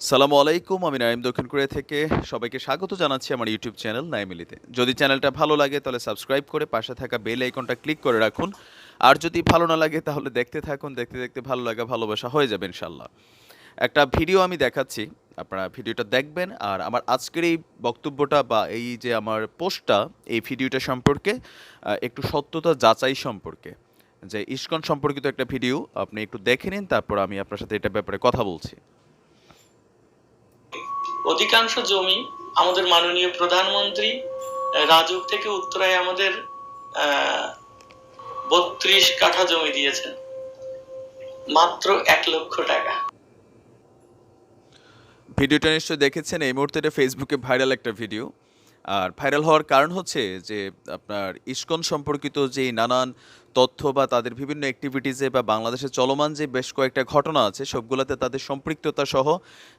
সালামু আলাইকুম, আমি নাইম দক্ষিণ কোরিয়া থেকে। সবাইকে স্বাগত জানাচ্ছি আমার ইউটিউব চ্যানেল নাইমিলিতে যদি চ্যানেলটা ভালো লাগে তাহলে সাবস্ক্রাইব করে পাশে থাকা বেল আইকনটা ক্লিক করে রাখুন। আর যদি ভালো না লাগে তাহলে দেখতে থাকুন, দেখতে দেখতে ভালো লাগা, ভালোবাসা হয়ে যাবে ইনশাল্লাহ একটা ভিডিও আমি দেখাচ্ছি, আপনারা ভিডিওটা দেখবেন। আর আমার আজকের এই বক্তব্যটা বা এই যে আমার পোস্টটা, এই ভিডিওটা সম্পর্কে একটু সত্যতা যাচাই সম্পর্কে, যে ইস্কন সম্পর্কিত একটা ভিডিও, আপনি একটু দেখে নিন, তারপর আমি আপনার সাথে এটা ব্যাপারে কথা বলছি। অধিকাংশ জমি আমাদের মাননীয় প্রধানমন্ত্রী রাজুক থেকে উত্তরায় আমাদের বত্রিশ কাঠা জমি দিয়েছেন। মাত্র এক লক্ষ টাকা। ভিডিওটা নিশ্চয়ই দেখেছেন, এই মুহূর্তে ফেসবুকে ভাইরাল একটা ভিডিও আর ভাইরাল হওয়ার কারণ হচ্ছে যে আপনার ইস্কন সম্পর্কিত যে নানান তথ্য বা তাদের বিভিন্ন অ্যাক্টিভিটিসে বা বাংলাদেশে চলমান যে বেশ কয়েকটা ঘটনা আছে, সবগুলোতে তাদের সম্পৃক্ততা সহ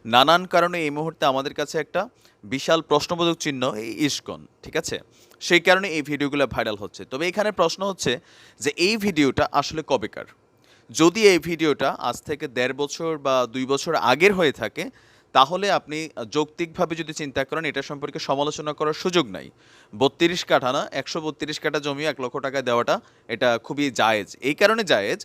নানান কারণে এই মুহূর্তে আমাদের কাছে একটা বিশাল প্রশ্নবোধক চিহ্ন এই ইস্কন, ঠিক আছে? সেই কারণে এই ভিডিওগুলো ভাইরাল হচ্ছে। তবে এখানে প্রশ্ন হচ্ছে যে এই ভিডিওটা আসলে কবেকার? যদি এই ভিডিওটা আজ থেকে দেড় বছর বা দুই বছর আগের হয়ে থাকে তাহলে আপনি যৌক্তিকভাবে যদি চিন্তা করেন, এটা সম্পর্কে সমালোচনা করার সুযোগ নাই। বত্রিশ কাঠা না একশো বত্রিশ কাঠা জমি, এক লক্ষ টাকা দেওয়াটা, এটা খুবই জায়েজ। এই কারণে জায়েজ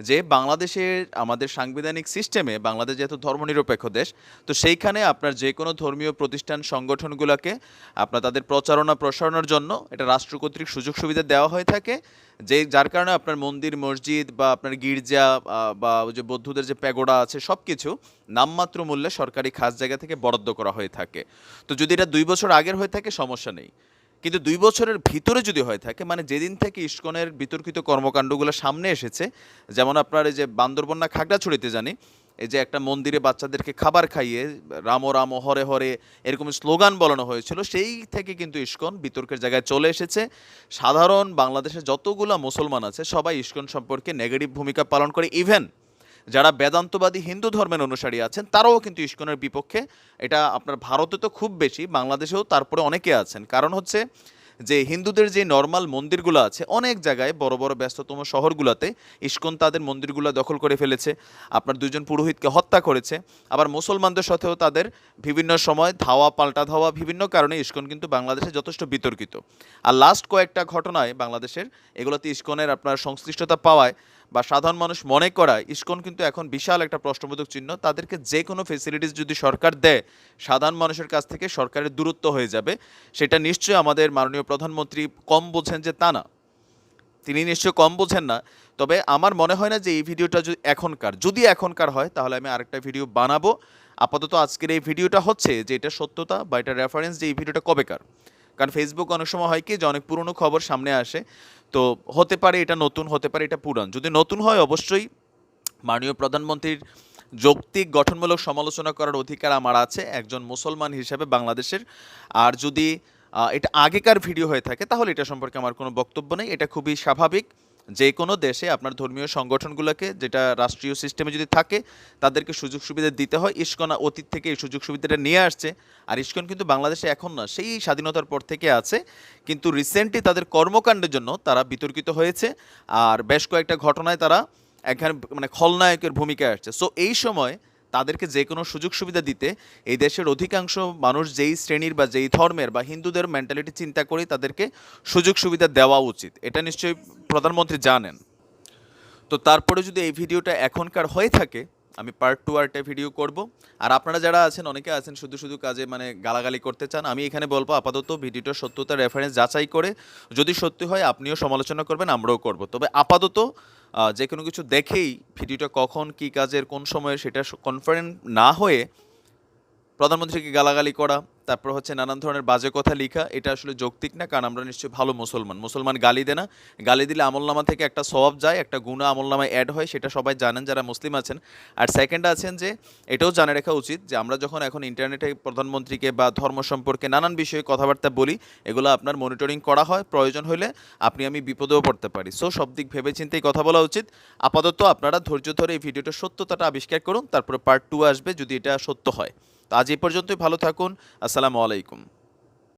যে বাংলাদেশের আমাদের সাংবিধানিক সিস্টেমে বাংলাদেশ যেহেতু ধর্মনিরপেক্ষ দেশ, তো সেইখানে আপনার যে কোনো ধর্মীয় প্রতিষ্ঠান সংগঠনগুলোকে আপনার তাদের প্রচারণা প্রসারণের জন্য এটা রাষ্ট্র কর্তৃক সুযোগ সুবিধা দেওয়া হয়ে থাকে। যে যার কারণে আপনার মন্দির, মসজিদ বা আপনার গির্জা বা যে বৌদ্ধদের যে প্যাগোডা আছে সব কিছু নামমাত্র মূল্যে সরকারি খাস জায়গা থেকে বরাদ্দ করা হয়ে থাকে। তো যদি এটা দুই বছর আগের হয়ে থাকে সমস্যা নেই। কিন্তু দুই বছরের ভিতরে যদি হয়ে থাকে মানে যেদিন থেকে ইস্কনের বিতর্কিত কর্মকাণ্ডগুলো সামনে এসেছে, যেমন আপনার এই যে বান্দরবন্যা খাগড়াছড়িতে জানি, এই যে একটা মন্দিরে বাচ্চাদেরকে খাবার খাইয়ে রামো রামো হরে হরে এরকম স্লোগান বলানো হয়েছিল, সেই থেকে কিন্তু ইস্কন বিতর্কের জায়গায় চলে এসেছে। সাধারণ বাংলাদেশের যতগুলা মুসলমান আছে, সবাই ইস্কন সম্পর্কে নেগেটিভ ভূমিকা পালন করে ইভেন যারা বেদান্তবাদী হিন্দু ধর্মের অনুসারী আছেন, তারাও কিন্তু ইস্কনের বিপক্ষে, এটা আপনার ভারতে তো খুব বেশি, বাংলাদেশেও তারপরে অনেকে আছেন। কারণ হচ্ছে যে হিন্দুদের যে নর্মাল মন্দিরগুলো আছে, অনেক জায়গায় বড় বড় ব্যস্ততম শহরগুলোতে ইস্কন তাদের মন্দিরগুলো দখল করে ফেলেছে। আপনার দুজন পুরোহিতকে হত্যা করেছে। আবার মুসলমানদের সাথেও তাদের বিভিন্ন সময় ধাওয়া, পাল্টা ধাওয়া বিভিন্ন কারণে ইস্কন কিন্তু বাংলাদেশে যথেষ্ট বিতর্কিত। আর লাস্ট কয়েকটা ঘটনায় বাংলাদেশের, এগুলোতে ইস্কনের আপনার সংশ্লিষ্টতা পাওয়ায় বা সাধারণ মানুষ মনে করা ইস্কন কিন্তু এখন বিশাল একটা প্রশ্নবোধক চিহ্ন। তাদেরকে যে কোনো ফেসিলিটিস যদি সরকার দেয়, সাধারণ মানুষের কাছ থেকে সরকারের দূরত্ব হয়ে যাবে। সেটা নিশ্চয়ই আমাদের মাননীয় প্রধানমন্ত্রী কম বোঝেন যে তা না। তিনি নিশ্চয়ই কম বোঝেন না। তবে আমার মনে হয় না যে এই ভিডিওটা যদি এখনকার যদি এখনকার হয়, তাহলে আমি আরেকটা ভিডিও বানাবো। আপাতত আজকের এই ভিডিওটা হচ্ছে যে এটা সত্যতা বা এটা রেফারেন্স যে এই ভিডিওটা কবেকার। কারণ ফেসবুক অনেক সময় হয় কি যে অনেক পুরনো খবর সামনে আসে। তো হতে পারে এটা নতুন, হতে পারে এটা পুরান। যদি নতুন হয়, অবশ্যই মাননীয় প্রধানমন্ত্রীর যৌক্তিক, গঠনমূলক সমালোচনা করার অধিকার আমার আছে, একজন মুসলমান হিসেবে বাংলাদেশের। আর যদি এটা আগেকার ভিডিও হয়ে থাকে, তাহলে এটা সম্পর্কে আমার কোনো বক্তব্য নেই। এটা খুবই স্বাভাবিক। যে কোনো দেশে আপনার ধর্মীয় সংগঠনগুলোকে যেটা রাষ্ট্রীয় সিস্টেমে যদি থাকে, তাদেরকে সুযোগ সুবিধা দিতে হয়। ইস্কনা অতীত থেকে এই সুযোগ সুবিধাটা নিয়ে আসছে। আর ইস্কন কিন্তু বাংলাদেশে এখন না, সেই স্বাধীনতার পর থেকে আছে। কিন্তু রিসেন্টলি তাদের কর্মকাণ্ডের জন্য তারা বিতর্কিত হয়েছে। আর বেশ কয়েকটা ঘটনায় তারা এখানে মানে খলনায়কের ভূমিকায় আসছে। সো এই সময় তাদেরকে যে কোনো সুযোগ সুবিধা দিতে এই দেশের অধিকাংশ মানুষ যেই শ্রেণির বা যেই ধর্মের বা হিন্দুদের মেন্টালিটি চিন্তা করে তাদেরকে সুযোগ সুবিধা দেওয়া উচিত। এটা নিশ্চয়ই প্রধানমন্ত্রী জানেন। তো তারপরে যদি এই ভিডিওটা এখনকার হয়ে থাকে আমি পার্ট টু আর্টে ভিডিও করব। আর আপনারা যারা আছেন, অনেকে আছেন শুধু শুধু কাজে মানে গালাগালি করতে চান, আমি এখানে বলব আপাতত ভিডিওটার সত্যতা রেফারেন্স যাচাই করে, যদি সত্যি হয় আপনিও সমালোচনা করবেন, আমরাও করব। তবে আপাতত যে কোনো কিছু দেখেই ভিডিওটা কখন, কি কাজের, কোন সময়ে সেটা কনফারেন্ট না হয়ে প্রধানমন্ত্রীকে গালাগালি করা, তারপর হচ্ছে নানান ধরনের বাজে কথা লেখা, এটা আসলে যৌক্তিক না, কারণ আমরা নিশ্চয়ই ভালো মুসলমান। মুসলমান গালি দেয় না। গালি দিলে আমলনামা থেকে একটা স্বভাব যায়, একটা গুণা আমলনামায় অ্যাড হয়, সেটা সবাই জানেন যারা মুসলিম আছেন। আর সেকেন্ড আছেন যে, এটাও জানে রাখা উচিত যে, আমরা যখন এখন ইন্টারনেটে প্রধানমন্ত্রীকে বা ধর্ম সম্পর্কে নানান বিষয়ে কথাবার্তা বলি, এগুলো আপনার মনিটরিং করা হয়, প্রয়োজন হলে আপনি আমি বিপদেও পড়তে পারি। সো সব দিক ভেবে চিন্তেই কথা বলা উচিত। আপাতত আপনারা ধৈর্য ধরে এই ভিডিওটার সত্যতাটা আবিষ্কার করুন, তারপরে পার্ট টু আসবে যদি এটা সত্য হয়। তো আজ এ পর্যন্তই ভালো থাকুন। আসসালামু আলাইকুম।